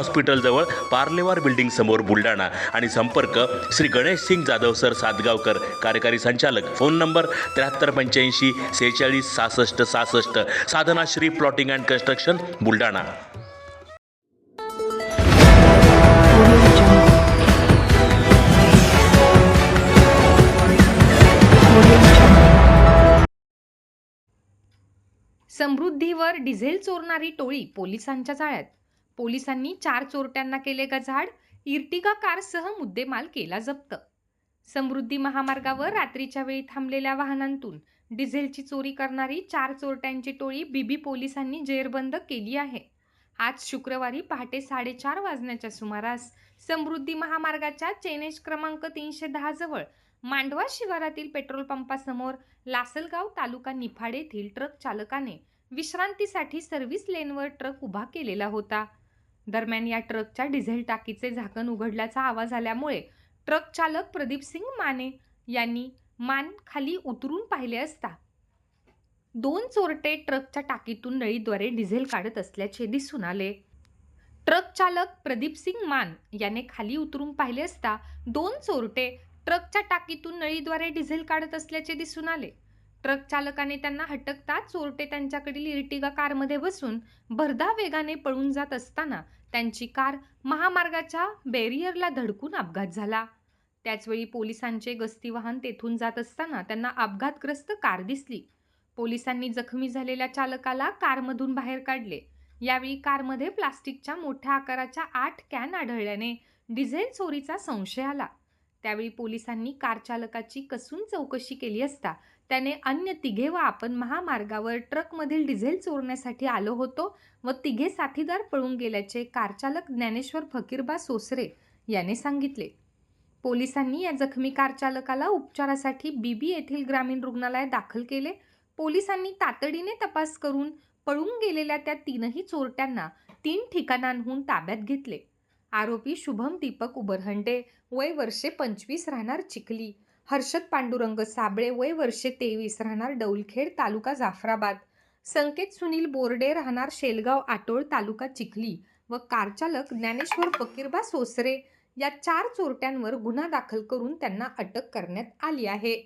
हॉस्पिटलजवळ Parlewar building समोर बुलढाणा. आणि संपर्क श्री गणेश सिंग जाधव सर सातगावकर कार्यकारी संचालक. फोन नंबर त्र्याहत्तर पंच्याऐंशी सेहेचाळीस सहासष्ट सहासष्ट. Sadhana Shri plotting and construction Buldhana. समृद्धीवर diesel चोरणारी टोळी पोलिसांच्या जाळ्यात. पोलिसांनी चार चोरट्यांना केले गजाड इर्टिगा कारसह मुद्देमाल केला जप्त. समृद्धी महामार्गावर रात्रीच्या वेळी थांबलेल्या वाहनांतून डिझेलची चोरी करणारी चार चोरट्यांची टोळी बीबी पोलिसांनी जेरबंद केली आहे. आज शुक्रवारी पहाटे साडेचार वाजण्याच्या सुमारास समृद्धी महामार्गाच्या चेनेज क्रमांक तीनशे दहा जवळ मांडवा शिवारातील पेट्रोल पंपासमोर लासलगाव तालुका निफाड येथील ट्रक चालकाने विश्रांतीसाठी सर्व्हिस लेनवर ट्रक उभा केलेला होता. दरम्यान या ट्रकच्या डिझेल टाकीचे झाकण उघडल्याचा आवाज आल्यामुळे ट्रक चालक प्रदीप सिंग माने यांनी मान खाली उतरून पाहिले असता. दोन चोरटे ट्रकच्या टाकीतून नळीद्वारे डिझेल काढत असल्याचे दिसून आले. ट्रक चालक प्रदीप सिंग मान याने खाली उतरून पाहिले असता दोन चोरटे ट्रकच्या टाकीतून नळीद्वारे डिझेल काढत असल्याचे दिसून आले. ट्रक चालकाने त्यांना हटकता चोरटे त्यांच्याकडील इर्टिगा कारमध्ये बसून भरधा वेगाने पळून जात असताना त्यांची कार महामार्गाच्या बॅरियरला धडकून अपघात झाला. त्याचवेळी पोलिसांचे गस्ती वाहन तेथून जात असताना त्यांना अपघातग्रस्त कार दिसली. पोलिसांनी जखमी झालेल्या चालकाला कारमधून बाहेर काढले. यावेळी कारमध्ये प्लास्टिकच्या मोठ्या आकाराच्या आठ कॅन आढळल्याने डिझेल चोरीचा संशय आला. त्यावेळी पोलिसांनी कार चालकाची कसून चौकशी केली असता त्याने अन्य तिघे व आपण महामार्गावर ट्रकमधील डिझेल चोरण्यासाठी आलो होतो व तिघे साथीदार पळून गेल्याचे कारचालक ज्ञानेश्वर फकीरबा सोसरे याने सांगितले. पोलिसांनी या जखमी कारचालकाला उपचारासाठी उपचारासाठी बीबी येथील ग्रामीण रुग्णालयात दाखल केले. पोलिसांनी तातडीने तपास करून पळून गेलेल्या त्या तीनही चोरट्यांना तीन ठिकाणांहून ताब्यात घेतले. आरोपी शुभम दीपक उबरहंडे वय वर्षे पंचवीस राहणार चिखली. हर्षद पांडुरंग साबळे वय वर्षे तेवीस राहणार डौलखेड तालुका जाफराबाद. संकेत सुनील बोर्डे राहणार शेलगाव आटोळ तालुका चिखली व कारचालक ज्ञानेश्वर फकीरबा सोसरे या चार चोरट्यांवर गुन्हा दाखल करून त्यांना अटक करण्यात आली आहे.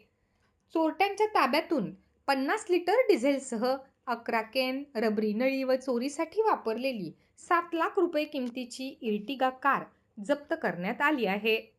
चोरट्यांच्या ताब्यातून पन्नास लिटर डिझेलसह अकरा कॅन रबरी नळी व चोरीसाठी वापरलेली सात लाख रुपये किमतीची इर्टिगा कार जप्त करण्यात आली आहे.